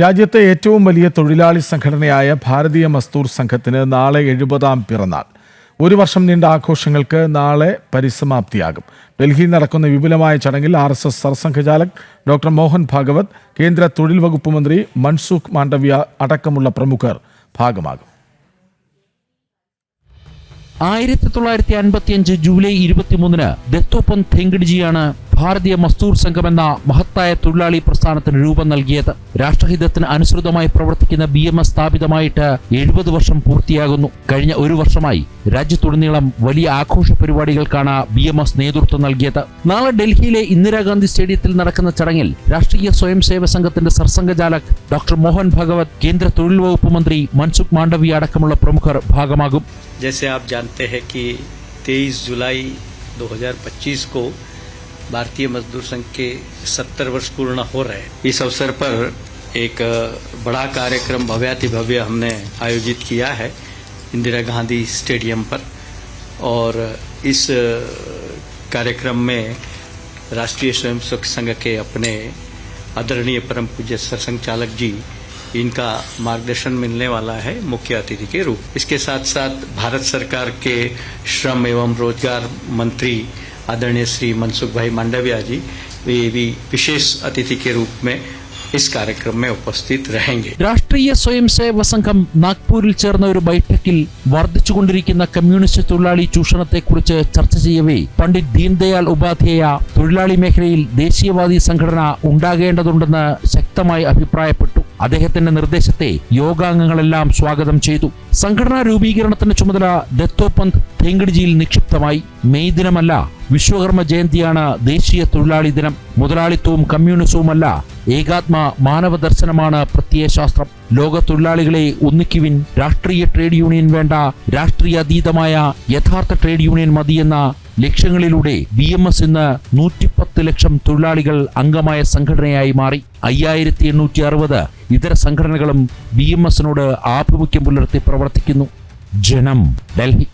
രാജ്യത്തെ ഏറ്റവും വലിയ തൊഴിലാളി സംഘടനയായ ഭാരതീയ മസ്തൂർ സംഘത്തിന് നാളെ എഴുപതാം പിറന്നാൾ. ഒരു വർഷം നീണ്ട ആഘോഷങ്ങൾക്ക് നാളെ പരിസമാപ്തിയാകും. ഡൽഹിയിൽ നടക്കുന്ന വിപുലമായ ചടങ്ങിൽ R S S Sarsanghchalak doctor Mohan Bhagwat കേന്ദ്ര തൊഴിൽ വകുപ്പ് മന്ത്രി മൻസുഖ് മാണ്ഡവ്യ അടക്കമുള്ള പ്രമുഖർ ഭാഗമാകും. ആയിരത്തി തൊള്ളായിരത്തി അൻപത്തിയഞ്ച് ജൂലൈ ഇരുപത്തിമൂന്നിന് ദത്തോപ്പൻ ഥെങ്കിഡിജിയാണ് ഭാരതീയ മസ്ദൂർ സംഘം എന്ന മഹത്തായ തൊഴിലാളി പ്രസ്ഥാനത്തിന് രൂപം നൽകിയത് രാഷ്ട്രഹിതത്തിന് അനുസൃതമായി പ്രവർത്തിക്കുന്ന ബി എം എസ് സ്ഥാപിതമായിട്ട് എഴുപത് വർഷം പൂർത്തിയാകുന്നു കഴിഞ്ഞ ഒരു വർഷമായി രാജ്യത്തുടനീളം വലിയ ആഘോഷ പരിപാടികൾക്കാണ് ബി എം എസ് നേതൃത്വം നൽകിയത് നാളെ ഡൽഹിയിലെ ഇന്ദിരാഗാന്ധി സ്റ്റേഡിയത്തിൽ നടക്കുന്ന ചടങ്ങിൽ രാഷ്ട്രീയ സ്വയം സേവ സംഘത്തിന്റെ സർസംഘചാലക് ഡോക്ടർ മോഹൻ ഭഗവത് കേന്ദ്ര തൊഴിൽ വകുപ്പ് മന്ത്രി മൻസുഖ് മാണ്ഡവ്യ അടക്കമുള്ള പ്രമുഖർ ഭാഗമാകും जैसे आप जानते हैं कि 23 जुलाई 2025 को भारतीय मजदूर संघ के 70 वर्ष पूर्ण हो रहे हैं। इस अवसर पर एक बड़ा कार्यक्रम भव्याति भव्य हमने आयोजित किया है इंदिरा गांधी स्टेडियम पर। और इस कार्यक्रम में राष्ट्रीय स्वयं सेवक संघ के अपने आदरणीय परम पूज्य सरसंघ चालक जी, इनका मार्गदर्शन मिलने वाला है मुख्य अतिथि के रूप। इसके साथ साथ भारत सरकार के श्रम एवं रोज़गार मंत्री आदरणीय श्री मनसुख भाई मांडविया जी वे भी विशेष अतिथि के रूप में इस कार्यक्रम में उपस्थित रहेंगे രാഷ്ട്രീയ സ്വയം സേവ സംഘം നാഗ്പൂരിൽ ചേർന്ന ഒരു ബൈഠക്കിൽ വർദ്ധിച്ചുകൊണ്ടിരിക്കുന്ന കമ്മ്യൂണിസ്റ്റ് തൊഴിലാളി ചൂഷണത്തെക്കുറിച്ച് ചർച്ച ചെയ്യവേ പണ്ഡിറ്റ് ദീൻദയാൽ ഉപാധ്യായ തൊഴിലാളി മേഖലയിൽ ദേശീയവാദി സംഘടന ഉണ്ടാകേണ്ടതുണ്ടെന്ന് ശക്തമായി അഭിപ്രായപ്പെട്ടു അദ്ദേഹത്തിന്റെ നിർദ്ദേശത്തെ യോഗാംഗങ്ങളെല്ലാം സ്വാഗതം ചെയ്തു സംഘടനാ രൂപീകരണത്തിന്റെ ചുമതല ദത്തോപന്ത് തേങ്കടിജിയിൽ നിക്ഷിപ്തമായി മെയ് ദിനമല്ല വിശ്വകർമ്മ ജയന്തിയാണ് ദേശീയ തൊഴിലാളി ദിനം. മുതലാളിത്തവും കമ്മ്യൂണിസവുമല്ല ഏകാത്മ മാനവ ദർശനമാണ് പ്രത്യയശാസ്ത്രം ലോക തൊഴിലാളികളെ ഒന്നിക്കുവിൻ രാഷ്ട്രീയ ട്രേഡ് യൂണിയൻ വേണ്ട രാഷ്ട്രീയ അതീതമായ യഥാർത്ഥ ട്രേഡ് യൂണിയൻ മതിയെന്ന ലക്ഷ്യങ്ങളിലൂടെ ബി എം എസ് ഇന്ന് നൂറ്റിപ്പത്ത് ലക്ഷം തൊഴിലാളികൾ അംഗമായ സംഘടനയായി മാറി. അയ്യായിരത്തി എണ്ണൂറ്റി അറുപത് ഇതര സംഘടനകളും ബി എം എസിനോട് ആഭിമുഖ്യം പുലർത്തി പ്രവർത്തിക്കുന്നു. ജനം ഡൽഹി.